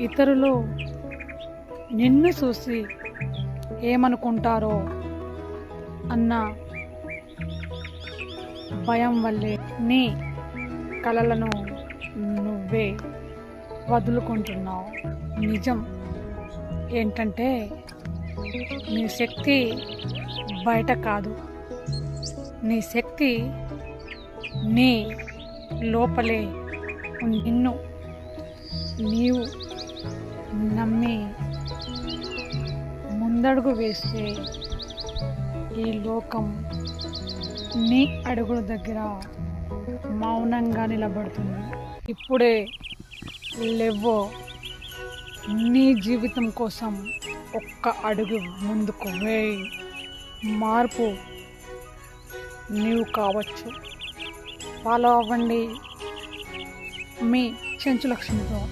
ఇతరులు నిన్ను చూసి ఏమనుకుంటారో అన్న భయం వల్లే నీ కలలను నువ్వే వదులుకుంటున్నావు. నిజం ఏంటంటే నీ శక్తి బయట కాదు. నీ శక్తి నీ లోపలే నిన్ను నీవు నమ్మి ముందడుగు వేస్తే ఈ లోకం నీ అడుగుల దగ్గర మౌనంగా నిలబడుతుంది. ఇప్పుడే లెవ్వో నీ జీవితం కోసం ఒక్క అడుగు ముందుకు వేయి. మార్పు నీవు కావచ్చు. ఫాలో అవ్వండి. మీ చెంచు లక్ష్మితో.